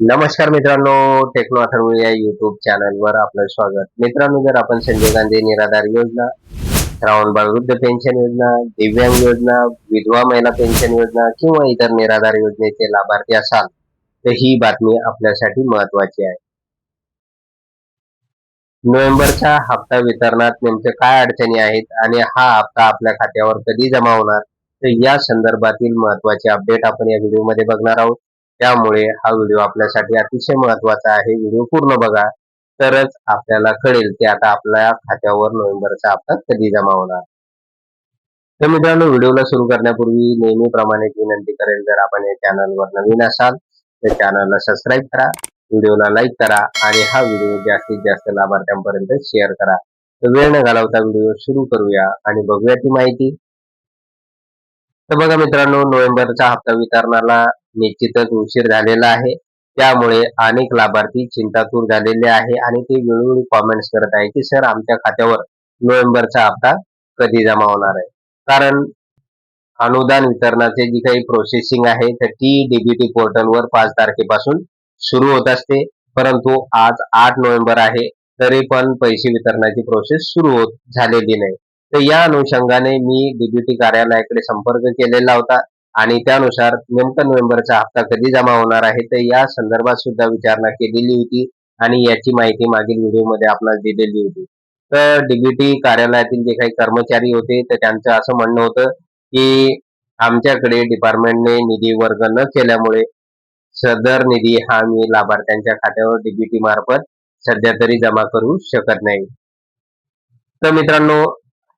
नमस्कार मित्रांनो टेक्नो अथर्व या युट्यूब चॅनलवर आपलं स्वागत. मित्रांनो जर आपण संजय गांधी निराधार योजना श्रावण वृद्ध पेन्शन योजना दिव्यांग योजना विधवा महिला पेन्शन योजना किंवा इतर निराधार योजनेचे लाभार्थी असाल तर ही बातमी आपल्यासाठी महत्वाची आहे. नोव्हेंबरच्या हप्ता वितरणात नेमके काय अडचणी आहेत आणि हा हप्ता आपल्या खात्यावर कधी जमा होणार तर या संदर्भातील महत्त्वाचे अपडेट आपण या व्हिडिओमध्ये बघणार आहोत. त्यामुळे हा व्हिडिओ आपल्यासाठी अतिशय महत्त्वाचा आहे. व्हिडिओ पूर्ण बघा तरच आपल्याला कळेल की आता आपल्या खात्यावर नोव्हेंबरचा हप्ता कधी जमा होणार. तर मित्रांनो व्हिडिओला सुरू करण्यापूर्वी नेहमीप्रमाणे विनंती करेल जर आपण या चॅनलवर नवीन असाल तर चॅनलला सबस्क्राईब करा व्हिडिओला लाईक करा आणि हा व्हिडिओ जास्तीत जास्त लाभार्थ्यांपर्यंत शेअर करा. तर वेळ न घालवता व्हिडिओ सुरू करूया आणि बघूया ती माहिती. तर बघा मित्रांनो नोव्हेंबरचा हप्ता वितरणाला निश्चितच उशीर झालेला आहे. त्यामुळे अनेक लाभार्थी चिंतातूर झालेले आहे आणि ते वेळोवेळी कॉमेंट्स करत आहे की सर आमच्या खात्यावर नोव्हेंबरचा हप्ता कधी जमा होणार आहे? कारण अनुदान वितरणाचे जी काही प्रोसेसिंग आहे तर ती डीबीटी पोर्टलवर पाच तारखेपासून सुरू होत असते. परंतु आज आठ नोव्हेंबर आहे तरी पण पैसे वितरणाची प्रोसेस सुरू होत झालेली नाही. तर या अनुषंगाने मी डीबीटी कार्यालयाकडे संपर्क केलेला होता. आणि त्यानुसार नेमकं नोव्हेंबरचा हप्ता कधी जमा होणार आहे तर या संदर्भात सुद्धा विचारणा केलेली होती आणि याची माहिती मागील व्हिडिओमध्ये आपल्याला दिलेली होती. तर डीबीटी कार्यालयातील जे काही कर्मचारी होते तर त्यांचं असं म्हणणं होतं की आमच्याकडे डिपार्टमेंटने निधी वर्ग न केल्यामुळे सदर निधी हा मी लाभार्थ्यांच्या खात्यावर डीबीटी मार्फत सध्या तरी जमा करू शकत नाही. तर मित्रांनो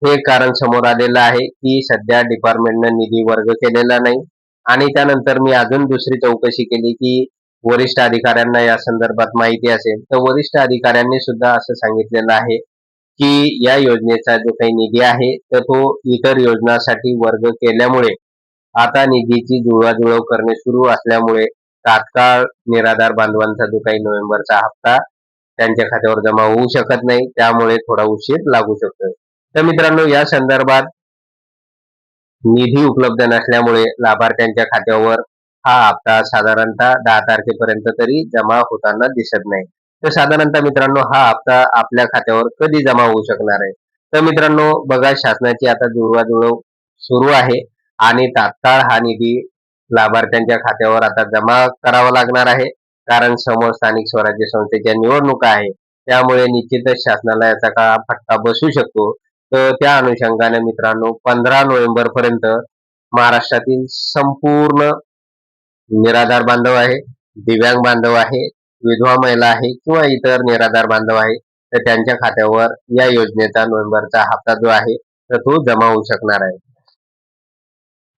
हे कारण समोर आलेलं आहे की सध्या डिपार्टमेंटनं निधी वर्ग केलेला नाही. आणि त्यानंतर मी अजून दुसरी चौकशी केली की वरिष्ठ अधिकाऱ्यांना या संदर्भात माहिती असेल. तर वरिष्ठ अधिकाऱ्यांनी सुद्धा असं सांगितलेलं आहे की या योजनेचा जो काही निधी आहे तर तो इतर योजनासाठी वर्ग केल्यामुळे आता निधीची जुळवाजुळव करणे सुरू असल्यामुळे तात्काळ निराधार बांधवांचा जो काही नोव्हेंबरचा हप्ता त्यांच्या खात्यावर जमा होऊ शकत नाही. त्यामुळे थोडा उशीर लागू शकतो तर मित्रांनो या संदर्भात निधी उपलब्ध नसल्यामुळे लाभार्थ्यांच्या खात्यावर हा हप्ता साधारणतः दहा तारखेपर्यंत तरी जमा होताना दिसत नाही. तर साधारणतः मित्रांनो हा हप्ता आपल्या खात्यावर कधी जमा होऊ शकणार आहे? तर मित्रांनो बघा शासनाची आता जुळवाजुळव सुरू आहे आणि तात्काळ हा निधी लाभार्थ्यांच्या खात्यावर आता जमा करावा लागणार आहे. कारण समोर स्थानिक स्वराज्य संस्थेच्या निवडणुका आहे. त्यामुळे निश्चितच शासनाला याचा का फटका बसू शकतो. तर त्या अनुषंगाने मित्रांनो पंधरा नोव्हेंबर पर्यंत महाराष्ट्रातील संपूर्ण निराधार बांधव आहे दिव्यांग बांधव आहे विधवा महिला आहे किंवा इतर निराधार बांधव आहे तर त्यांच्या खात्यावर या योजनेचा नोव्हेंबरचा हप्ता जो आहे तर तो जमा होऊ शकणार आहे.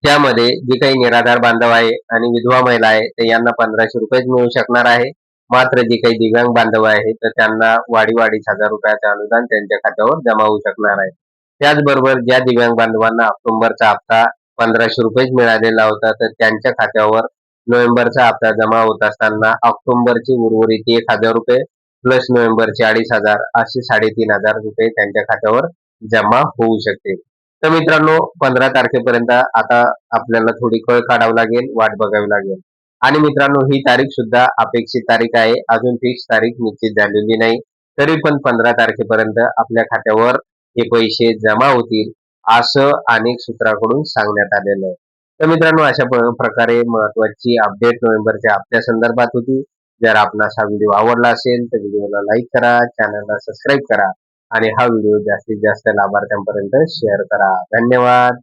त्यामध्ये जे काही निराधार बांधव आहे आणि विधवा महिला आहे तर यांना पंधराशे रुपयेच मिळू शकणार आहे. मात्र जे काही दिव्यांग बांधव आहे तर त्यांना वाढीवाढीच हजार रुपयाचं अनुदान त्यांच्या खात्यावर जमा होऊ शकणार आहे. त्याचबरोबर ज्या दिव्यांग बांधवांना ऑक्टोबरचा हप्ता पंधराशे रुपयेच मिळालेला होता तर त्यांच्या खात्यावर नोव्हेंबरचा हप्ता जमा होत असताना ऑक्टोबरची उर्वरित एक हजार रुपये प्लस नोव्हेंबरचे अडीच हजार असे साडेतीन हजार रुपये त्यांच्या खात्यावर जमा होऊ शकते तर मित्रांनो पंधरा तारखेपर्यंत आता आपल्याला थोडी कळ काढावी लागेल वाट बघावी लागेल. आणि मित्रांनो ही तारीख सुद्धा अपेक्षित तारीख आहे. अजून फिक्स तारीख निश्चित झालेली नाही. तरी पण पंधरा तारखेपर्यंत आपल्या खात्यावर हे पैसे जमा होतील असं अनेक सूत्राकडून सांगण्यात आलेलं आहे. तर मित्रांनो अशा प्रकारे महत्वाची अपडेट नोव्हेंबरच्या हप्त्या संदर्भात होती. जर आपणास हा व्हिडिओ आवडला असेल तर व्हिडिओला लाईक करा चॅनलला सबस्क्राईब करा आणि हा व्हिडिओ जास्तीत जास्त लाभार्थ्यांपर्यंत शेअर करा. धन्यवाद!